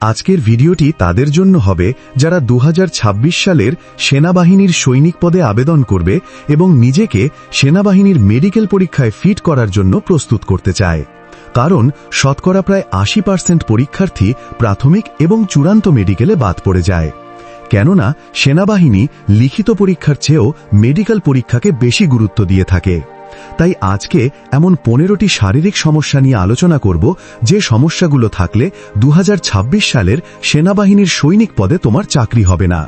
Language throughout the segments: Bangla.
আজকের ভিডিওটি তাদের জন্য হবে যারা দু হাজার ছাব্বিশ সালের সেনাবাহিনীর সৈনিক পদে আবেদন করবে এবং নিজেকে সেনাবাহিনীর মেডিকেল পরীক্ষায় ফিট করার জন্য প্রস্তুত করতে চায়। কারণ শতকরা প্রায় আশি পার্সেন্ট পরীক্ষার্থী প্রাথমিক এবং চূড়ান্ত মেডিকেলে বাদ পড়ে যায়। কেননা সেনাবাহিনী লিখিত পরীক্ষার চেয়েও মেডিকেল পরীক্ষাকে বেশি গুরুত্ব দিয়ে থাকে। তাই আজকে এমন পনেরোটি শারীরিক সমস্যা নিয়ে আলোচনা করব যে সমস্যাগুলো থাকলে দু হাজার ছাব্বিশ সালের সেনাবাহিনীর সৈনিক পদে তোমার চাকরি হবে না।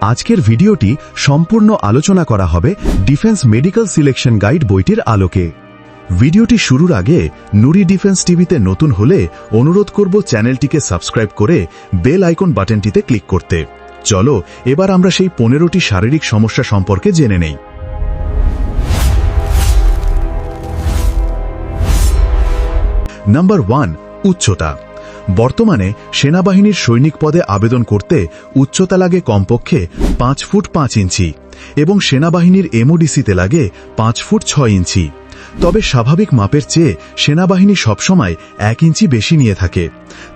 আজকের ভিডিওটি সম্পূর্ণ আলোচনা করা হবে ডিফেন্স মেডিকেল সিলেকশন গাইড বইটির আলোকে। ভিডিওটি শুরুর আগে নুরি ডিফেন্স টিভিতে নতুন হলে অনুরোধ করব চ্যানেলটিকে সাবস্ক্রাইব করে বেল আইকন বাটনটিতে ক্লিক করতে। চলো, এবার আমরা সেই পনেরোটি শারীরিক সমস্যা সম্পর্কে জেনে নেই। নাম্বার ওয়ান, উচ্চতা। বর্তমানে সেনাবাহিনীর সৈনিক পদে আবেদন করতে উচ্চতা লাগে কমপক্ষে পাঁচ ফুট পাঁচ ইঞ্চি এবং সেনাবাহিনীর এমওডিসিতে লাগে পাঁচ ফুট ছয় ইঞ্চি। তবে স্বাভাবিক মাপের চেয়ে সেনাবাহিনী সবসময় এক ইঞ্চি বেশি নিয়ে থাকে।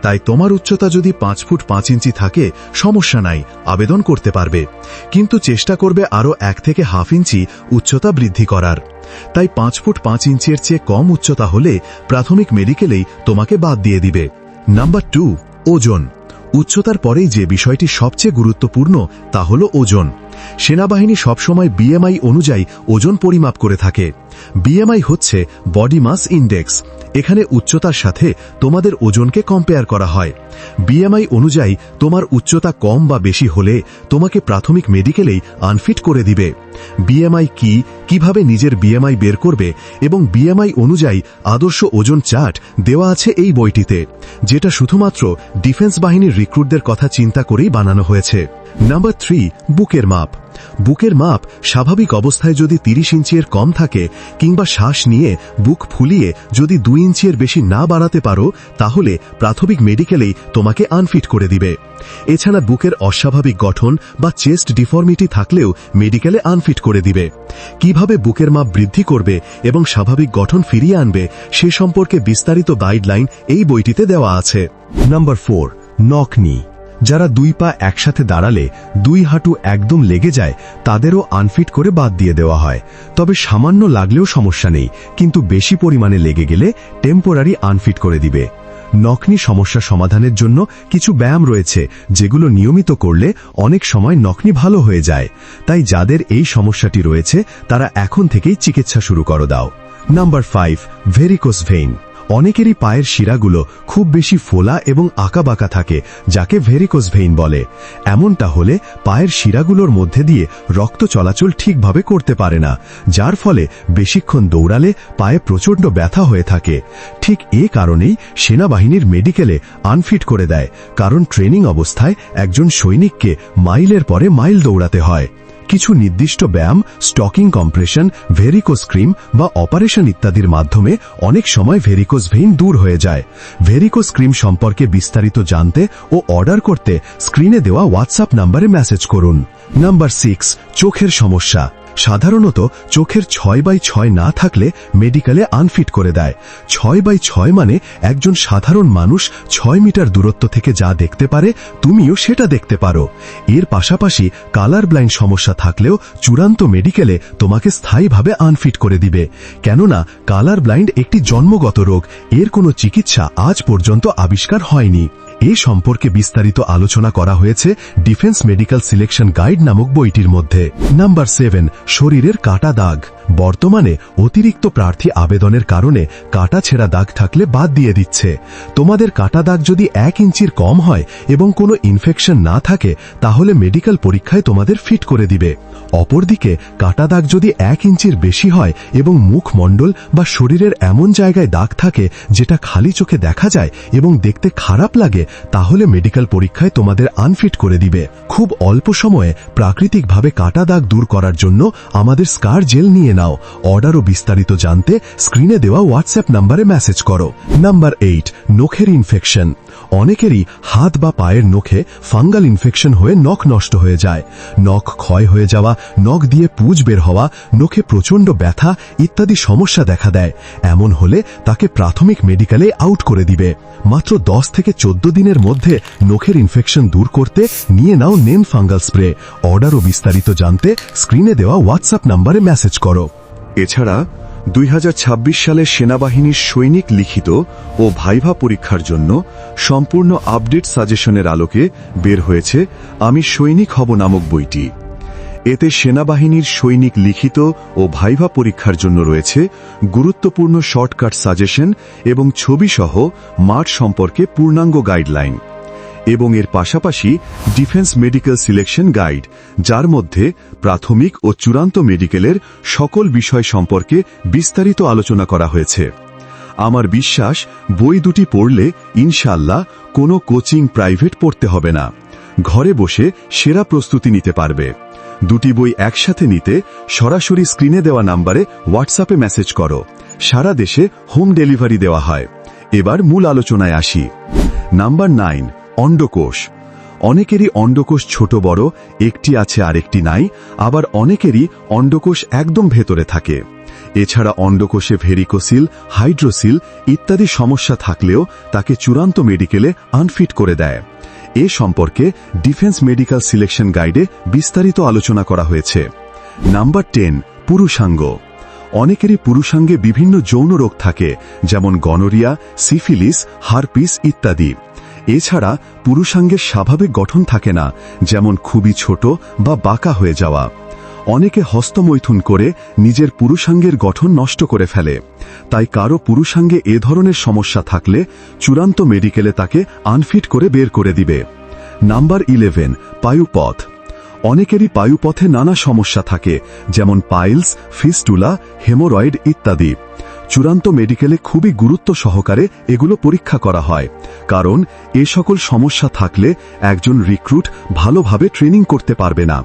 তাই তোমার উচ্চতা যদি পাঁচ ফুট পাঁচ ইঞ্চি থাকে, সমস্যা নাই, আবেদন করতে পারবে। কিন্তু চেষ্টা করবে আরও এক থেকে হাফ ইঞ্চি উচ্চতা বৃদ্ধি করার। তাই পাঁচ ফুট পাঁচ ইঞ্চির চেয়ে কম উচ্চতা হলে প্রাথমিক মেডিকেলেই তোমাকে বাদ দিয়ে দিবে। নাম্বার টু, ওজন। উচ্চতার পরেই যে বিষয়টি সবচেয়ে গুরুত্বপূর্ণ তা হল ওজন। সেনাবাহিনী সবসময় বিএমআই অনুযায়ী ওজন পরিমাপ করে থাকে। বিএমআই হচ্ছে বডি মাস ইন্ডেক্স। এখানে উচ্চতার সাথে তোমাদের ওজনকে কম্পেয়ার করা হয়। বিএমআই অনুযায়ী তোমার উচ্চতা কম বা বেশি হলে তোমাকে প্রাথমিক মেডিকেলেই আনফিট করে দিবে। বিএমআই কি, কীভাবে নিজের বিএমআই বের করবে এবং বিএমআই অনুযায়ী আদর্শ ওজন চার্ট দেওয়া আছে এই বইটিতে, যেটা শুধুমাত্র ডিফেন্স বাহিনীর রিক্রুটদের কথা চিন্তা করেই বানানো হয়েছে। নাম্বার থ্রি বুকের মাপ। বুকের মাপ স্বাভাবিক অবস্থায় যদি তিরিশ ইঞ্চির কম থাকে কিংবা শ্বাস নিয়ে বুক ফুলিয়ে যদি দুই ইঞ্চির বেশি না বাড়াতে পারো, তাহলে প্রাথমিক মেডিকেলেই তোমাকে আনফিট করে দিবে। এছাড়া বুকের অস্বাভাবিক গঠন বা চেস্ট ডিফর্মিটি থাকলেও মেডিকেলে আনফিট করে দিবে। কীভাবে বুকের মাপ বৃদ্ধি করবে এবং স্বাভাবিক গঠন ফিরিয়ে আনবে, সে সম্পর্কে বিস্তারিত গাইডলাইন এই বইটিতে দেওয়া আছে। নাম্বার ফোর নকনি যারা দুই পা একসাথে দাঁড়ালে দুই হাঁটু একদম লেগে যায়, তাদেরও আনফিট করে বাদ দিয়ে দেওয়া হয়। তবে সামান্য লাগলেও সমস্যা নেই, কিন্তু বেশি পরিমাণে লেগে গেলে টেম্পোরারি আনফিট করে দিবে। নকনি সমস্যা সমাধানের জন্য কিছু ব্যায়াম রয়েছে, যেগুলো নিয়মিত করলে অনেক সময় নকনি ভালো হয়ে যায়। তাই যাদের এই সমস্যাটি রয়েছে, তারা এখন থেকেই চিকিৎসা শুরু করো দাও। নাম্বার ফাইভ ভেরিকোস ভেইন অনেকেরই পায়ের শিরাগুলো খুব বেশি ফোলা এবং আঁকাবাঁকা থাকে, যাকে ভেরিকোস ভেইন বলে। এমনটা হলে পায়ের শিরাগুলোর মধ্যে দিয়ে রক্ত চলাচল ঠিকভাবে করতে পারে না, যার ফলে বেশিক্ষণ দৌড়ালে পায়ে প্রচণ্ড ব্যথা হয়ে থাকে। ঠিক এ কারণেই সেনাবাহিনীর মেডিকেলে আনফিট করে দেয়, কারণ ট্রেনিং অবস্থায় একজন সৈনিককে মাইলের পরে মাইল দৌড়াতে হয়। কিছু নির্দিষ্ট ব্যায়াম, স্টকিং কম্প্রেশন ভেরিকোস ক্রিম বা অপারেশন ইত্যাদির মাধ্যমে অনেক সময় ভেরিকোস ভেইন দূর হয়ে যায়। ভেরিকোস ক্রিম সম্পর্কে বিস্তারিত জানতে ও অর্ডার করতে স্ক্রিনে দেওয়া হোয়াটসঅ্যাপ নাম্বারে মেসেজ করুন। নাম্বার সিক্স চোখের সমস্যা। সাধারণত চোখের ছয় বাই ছয় না থাকলে মেডিকেলে আনফিট করে দেয়। ছয় বাই ছয় মানে একজন সাধারণ মানুষ ছয় মিটার দূরত্ব থেকে যা দেখতে পারে, তুমিও সেটা দেখতে পারো। এর পাশাপাশি কালার ব্লাইন্ড সমস্যা থাকলেও চূড়ান্ত মেডিকেলে তোমাকে স্থায়ীভাবে আনফিট করে দিবে। কেননা, কালার ব্লাইন্ড একটি জন্মগত রোগ, এর কোনো চিকিৎসা আজ পর্যন্ত আবিষ্কার হয়নি। এ সম্পর্কে বিস্তারিত আলোচনা করা হয়েছে ডিফেন্স মেডিকেল সিলেকশন গাইড নামক বইটির মধ্যে। নাম্বার সেভেন, শরীরের কাটা দাগ। বর্তমানে অতিরিক্ত প্রার্থী আবেদনের কারণে কাটা ছেঁড়া দাগ থাকলে বাদ দিয়ে দিচ্ছে। তোমাদের কাটা দাগ যদি এক ইঞ্চির কম হয় এবং কোনো ইনফেকশন না থাকে, তাহলে মেডিকেল পরীক্ষায় তোমাদের ফিট করে দিবে। অপরদিকে, কাটা দাগ যদি এক ইঞ্চির বেশি হয় এবং মুখমণ্ডল বা শরীরের এমন জায়গায় দাগ থাকে যেটা খালি চোখে দেখা যায় এবং দেখতে খারাপ লাগে তাহলে মেডিকেল পরীক্ষায় তোমাদের আনফিট করে দিবে। খুব অল্প সময়ে প্রাকৃতিকভাবে কাটা দাগ দূর করার জন্য আমাদের স্কার জেল নিয়ে নাও। অর্ডার ও বিস্তারিত জানতে স্ক্রিনে দেওয়া হোয়াটসঅ্যাপ নাম্বারে মেসেজ করো। নাম্বার এইট, নখের ইনফেকশন অনেকেরই হাত বা পায়ের নখে ফাঙ্গাল ইনফেকশন হয়ে নখ নষ্ট হয়ে যায়। নখ ক্ষয় হয়ে যাওয়া, নখ দিয়ে পুজ বের হওয়া, নখে প্রচণ্ড ব্যথা ইত্যাদি সমস্যা দেখা দেয়। এমন হলে তাকে প্রাথমিক মেডিকেলে আউট করে দিবে। মাত্র দশ থেকে চোদ্দ দিন দিনের মধ্যে নখের ইনফেকশন দূর করতে নিয়ে নাও নেম ফাঙ্গাল স্প্রে। অর্ডার ও বিস্তারিত জানতে স্ক্রিনে দেওয়া হোয়াটসঅ্যাপ নম্বরে মেসেজ করো। এছাড়া, দুই সালে সেনাবাহিনীর সৈনিক লিখিত ও ভাইভা পরীক্ষার জন্য সম্পূর্ণ আপডেট সাজেশনের আলোকে বের হয়েছে আমি সৈনিক হব নামক বইটি। এতে সেনাবাহিনীর সৈনিক লিখিত ও ভাইভা পরীক্ষার জন্য রয়েছে গুরুত্বপূর্ণ শর্টকাট সাজেশন এবং ছবিসহ মাঠ সম্পর্কে পূর্ণাঙ্গ গাইডলাইন। এবং এর পাশাপাশি ডিফেন্স মেডিকেল সিলেকশন গাইড, যার মধ্যে প্রাথমিক ও চূড়ান্ত মেডিকেলের সকল বিষয় সম্পর্কে বিস্তারিত আলোচনা করা হয়েছে। আমার বিশ্বাস, বই দুটি পড়লে ইনশাল্লাহ কোনো কোচিং প্রাইভেট পড়তে হবে না। ঘরে বসে সেরা প্রস্তুতি নিতে পারবে। দুটি বই একসাথে নিতে সরাসরি স্ক্রিনে দেওয়া নাম্বারে হোয়াটসঅ্যাপে মেসেজ করো। সারা দেশে হোম ডেলিভারি দেওয়া হয়। এবার মূল আলোচনায় আসি। নাম্বার নাইন, অন্ডকোষ। অনেকেরই অন্ডকোষ ছোট বড়, একটি আছে আরেকটি নাই, আবার অনেকেরই অন্ডকোষ একদম ভেতরে থাকে। এছাড়া অন্ডকোষে ভেরিকোসিল, হাইড্রোসিল ইত্যাদি সমস্যা থাকলেও তাকে চূড়ান্ত মেডিকেলে আনফিট করে দেয়। এ সম্পর্কে ডিফেন্স মেডিকেল সিলেকশন গাইডে বিস্তারিত আলোচনা করা হয়েছে। নাম্বার টেন, পুরুষাঙ্গ। অনেকেরই পুরুষাঙ্গে বিভিন্ন যৌন রোগ থাকে, যেমন গনোরিয়া, সিফিলিস, হারপিস ইত্যাদি। এছাড়া পুরুষাঙ্গের স্বাভাবিক গঠন থাকে না, যেমন খুবই ছোট বা বাঁকা হয়ে যাওয়া। অনেকে হস্তমৈথুন করে নিজের পুরুষাঙ্গের গঠন নষ্ট করে ফেলে। তাই কারও পুরুষাঙ্গে এ ধরনের সমস্যা থাকলে চূড়ান্ত মেডিকেলে তাকে আনফিট করে বের করে দিবে। নাম্বার ইলেভেন, পায়ুপথ। অনেকেরই পায়ুপথে নানা সমস্যা থাকে, যেমন পাইলস, ফিস্টুলা, হেমোরয়েড ইত্যাদি। চূড়ান্ত মেডিকেলে খুবই গুরুত্ব সহকারে এগুলো পরীক্ষা করা হয়, কারণ এ সকল সমস্যা থাকলে একজন রিক্রুট ভালোভাবে ট্রেনিং করতে পারবে না।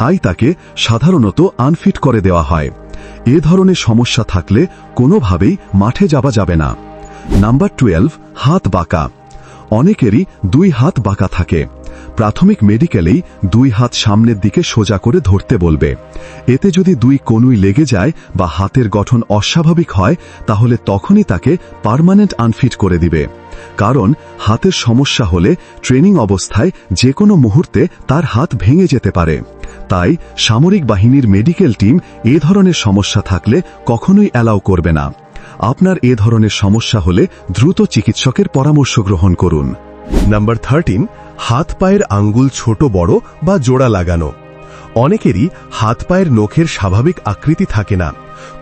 তাই তাকে সাধারণত আনফিট করে দেওয়া হয়। এ ধরনের সমস্যা থাকলে কোনোভাবেই মাঠে যাওয়া যাবে না। নাম্বার টুয়েলভ, হাত বাঁকা। অনেকেরই দুই হাত বাঁকা থাকে। প্রাথমিক মেডিকেলেই দুই হাত সামনের দিকে সোজা করে ধরতে বলবে। এতে যদি দুই কনুই লেগে যায় বা হাতের গঠন অস্বাভাবিক হয়, তাহলে তখনই তাকে পার্মানেন্ট আনফিট করে দিবে। কারণ হাতের সমস্যা হলে ট্রেনিং অবস্থায় যে কোনো মুহূর্তে তার হাত ভেঙে যেতে পারে। তাই সামরিক বাহিনীর মেডিকেল টিম এ ধরনের সমস্যা থাকলে কখনোই অ্যালাউ করবে না। আপনার এ ধরনের সমস্যা হলে দ্রুত চিকিৎসকের পরামর্শ গ্রহণ করুন। নাম্বার থার্টিন, হাত পায়ের আঙ্গুল ছোট বড় বা জোড়া লাগানো। অনেকেরই হাত পায়ের নখের স্বাভাবিক আকৃতি থাকে না।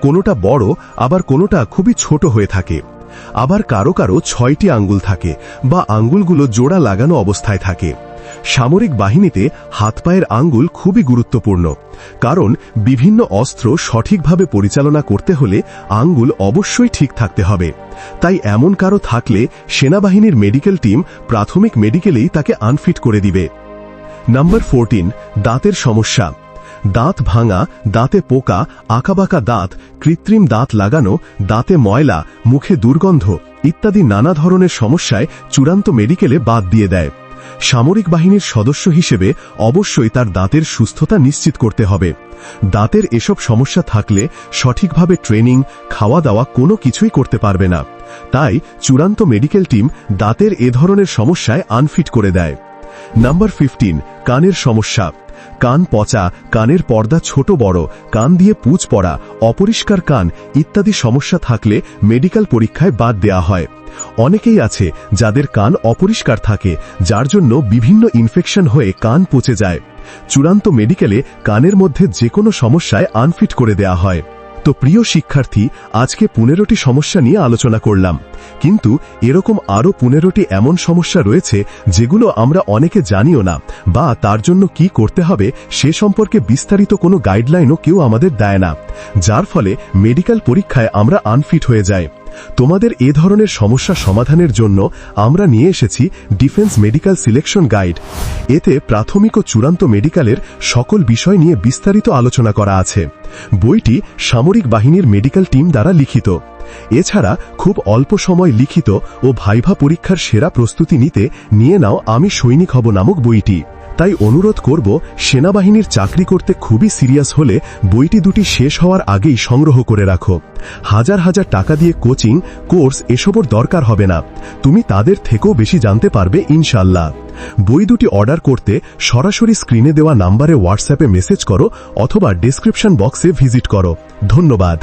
কোনোটা বড়, আবার কোনোটা খুবই ছোট হয়ে থাকে। আবার কারও কারও ছয়টি আঙ্গুল থাকে বা আঙ্গুলগুলো জোড়া লাগানো অবস্থায় থাকে। সামরিক বাহিনীতে হাত পায়ের আঙ্গুল খুবই গুরুত্বপূর্ণ, কারণ বিভিন্ন অস্ত্র সঠিকভাবে পরিচালনা করতে হলে আঙ্গুল অবশ্যই ঠিক থাকতে হবে। তাই এমন কারও থাকলে সেনাবাহিনীর মেডিকেল টিম প্রাথমিক মেডিকেলেই তাকে আনফিট করে দিবে। নাম্বার ফোরটিন, দাঁতের সমস্যা। দাঁত ভাঙা, দাঁতে পোকা, আঁকাবাঁকা দাঁত, কৃত্রিম দাঁত লাগানো, দাঁতে ময়লা, মুখে দুর্গন্ধ ইত্যাদি নানা ধরনের সমস্যায় চূড়ান্ত মেডিকেলে বাদ দিয়ে দেয়। সামরিক বাহিনীর সদস্য হিসেবে অবশ্যই তার দাঁতের সুস্থতা নিশ্চিত করতে হবে। দাঁতের এসব সমস্যা থাকলে সঠিকভাবে ট্রেনিং খাওয়া দাওয়া কোনো কিছুই করতে পারবে না। তাই চূড়ান্ত মেডিকেল টিম দাঁতের এ ধরনের সমস্যায় আনফিট করে দেয়। নাম্বার ফিফটিন, কানের সমস্যা। কান পচা, কানের পর্দা ছোট বড়, কান দিয়ে পুঁজ পড়া, অপরিষ্কার কান ইত্যাদি সমস্যা থাকলে মেডিকেল পরীক্ষায় বাদ দেয়া হয়। অনেকেই আছে যাদের কান অপরিষ্কার থাকে, যার জন্য বিভিন্ন ইনফেকশন হয়ে কান পচে যায়। চূড়ান্ত মেডিকেলে কানের মধ্যে যে কোনো সমস্যায় আনফিট করে দেয়া হয়। তো প্রিয় শিক্ষার্থী, আজকে পনেরোটি সমস্যা নিয়ে আলোচনা করলাম। কিন্তু এরকম আরও পনেরোটি এমন সমস্যা রয়েছে যেগুলো আমরা অনেকে জানিও না বা তার জন্য কি করতে হবে সে সম্পর্কে বিস্তারিত কোনো গাইডলাইনও কেউ আমাদের দেয় না, যার ফলে মেডিকেল পরীক্ষায় আমরা আনফিট হয়ে যায় তোমাদের এ ধরনের সমস্যা সমাধানের জন্য আমরা নিয়ে এসেছি ডিফেন্স মেডিকেল সিলেকশন গাইড। এতে প্রাথমিক ও চূড়ান্ত মেডিকেলের সকল বিষয় নিয়ে বিস্তারিত আলোচনা করা আছে। বইটি সামরিক বাহিনীর মেডিকেল টিম দ্বারা লিখিত। এছাড়া খুব অল্প সময় লিখিত ও ভাইভা পরীক্ষার সেরা প্রস্তুতি নিতে নিয়ে নাও আমি সৈনিক হব নামক বইটি। তাই অনুরোধ করব, সেনাবাহিনীর চাকরি করতে খুবই সিরিয়াস হলে বইটি দুটি শেষ হওয়ার আগেই সংগ্রহ করে রাখো। হাজার হাজার টাকা দিয়ে কোচিং, কোর্স এসবর দরকার হবে না। তুমি তাদের থেকেও বেশি জানতে পারবে ইনশাল্লাহ বই দুটি অর্ডার করতে সরাসরি স্ক্রিনে দেওয়া নাম্বারে হোয়াটসঅ্যাপে মেসেজ করো অথবা ডেসক্রিপশন বক্সে ভিজিট করো। ধন্যবাদ।